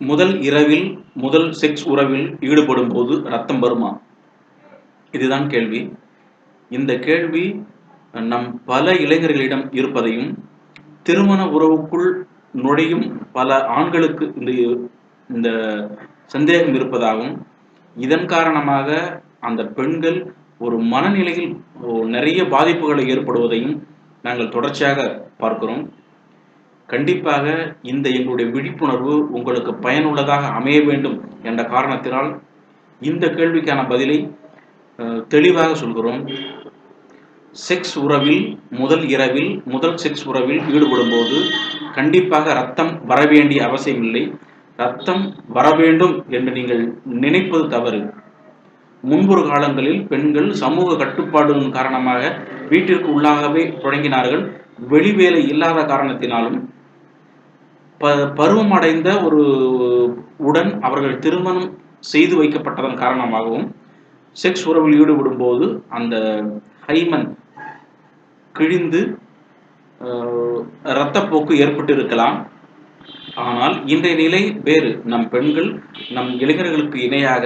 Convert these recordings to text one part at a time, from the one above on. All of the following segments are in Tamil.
முதல் இரவில் முதல் செக்ஸ் உறவில் ஈடுபடும் போது ரத்தம் வருமா? இதுதான் கேள்வி. இந்த கேள்வி நம் பல இளைஞர்களிடம் இருப்பதையும் திருமண உறவுக்குள் நுழையும் பல ஆண்களுக்கு இந்த இந்த சந்தேகம் இருப்பதாகவும் இதன் காரணமாக அந்த பெண்கள் ஒரு மனநிலையில் நிறைய பாதிப்புகளை ஏற்படுவதையும் நாங்கள் தொடர்ச்சியாக பார்க்கிறோம். கண்டிப்பாக இந்த எங்களுடைய விழிப்புணர்வு உங்களுக்கு பயனுள்ளதாக அமைய வேண்டும் என்ற காரணத்தினால் இந்த கேள்விக்கான பதிலை தெளிவாக சொல்கிறோம். செக்ஸ் உறவில் முதல் இரவில் முதல் செக்ஸ் உறவில் ஈடுபடும் போது கண்டிப்பாக ரத்தம் வர வேண்டிய அவசியமில்லை. ரத்தம் வர வேண்டும் என்று நீங்கள் நினைப்பது தவறு. முன்பொரு காலங்களில் பெண்கள் சமூக கட்டுப்பாடுகளின் காரணமாக வீட்டிற்கு உள்ளாகவே தொடங்கினார்கள். வெளிவேலை இல்லாத காரணத்தினாலும் ப பருவம் அடைந்த ஒரு உடன் அவர்கள் திருமணம் செய்து வைக்கப்பட்டதன் காரணமாகவும் செக்ஸ் உறவில் ஈடுபடும் போது அந்த ஹைமன் கிழிந்து இரத்தப்போக்கு ஏற்பட்டு இருக்கலாம் ஆனால் இன்றைய நிலை வேறு. நம் பெண்கள் நம் இளைஞர்களுக்கு இணையாக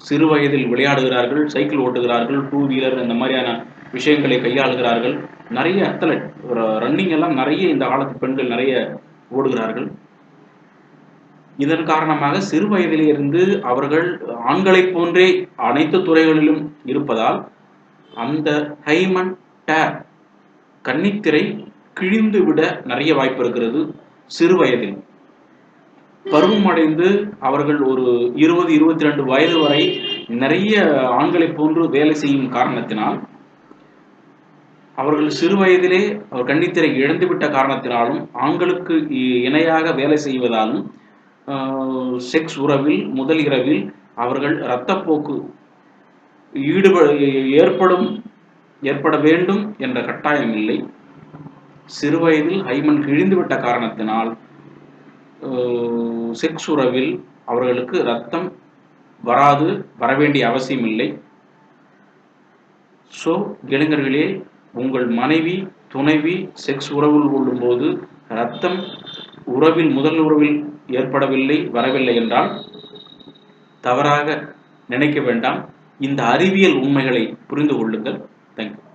சிறு வயதில் விளையாடுகிறார்கள் சைக்கிள் ஓட்டுகிறார்கள் டூ வீலர் இந்த மாதிரியான விஷயங்களை கையாளுகிறார்கள். நிறைய அத்லட் ரன்னிங் எல்லாம் நிறைய இந்த காலத்து பெண்கள் நிறைய ஓடுகிறார்கள். இதன் காரணமாக சிறு வயதிலிருந்து அவர்கள் ஆண்களைப் போன்றே அனைத்து துறைகளிலும் இருப்பதால் அந்த ஹைமன் டேர் கன்னித்திரை கிழிந்து விட நிறைய வாய்ப்பு இருக்கிறது சிறு வயதில். பருவமடைந்து அவர்கள் ஒரு இருபது இருபத்தி ரெண்டு வயது வரை நிறைய ஆண்களைப் போன்று வேலை செய்யும் காரணத்தினால் அவர்கள் சிறு வயதிலே அவர் கன்னித்திரை இழந்துவிட்ட காரணத்தினாலும் ஆண்களுக்கு இ- இணையாக வேலை செய்வதாலும் செக்ஸ் உறவில் முதல் இரவில் அவர்கள் இரத்தப்போக்கு ஈடுபட ஏற்படும் ஏற்பட வேண்டும் என்ற கட்டாயம் இல்லை. சிறுவயதில் ஹைமன் கிழிந்துவிட்ட காரணத்தினால் செக்ஸ் உறவில் அவர்களுக்கு ரத்தம் வராது வரவேண்டிய அவசியம் இல்லை. ஸோ இளைஞர்களே உங்கள் மனைவி துணைவி செக்ஸ் உறவில் கொள்ளும்போது ரத்தம் உறவில் முதல் உறவில் ஏற்படவில்லை வரவில்லை என்றால் தவறாக நினைக்க வேண்டாம். இந்த அறிவியல் உண்மைகளை புரிந்து கொள்ளுங்கள். தேங்க்யூ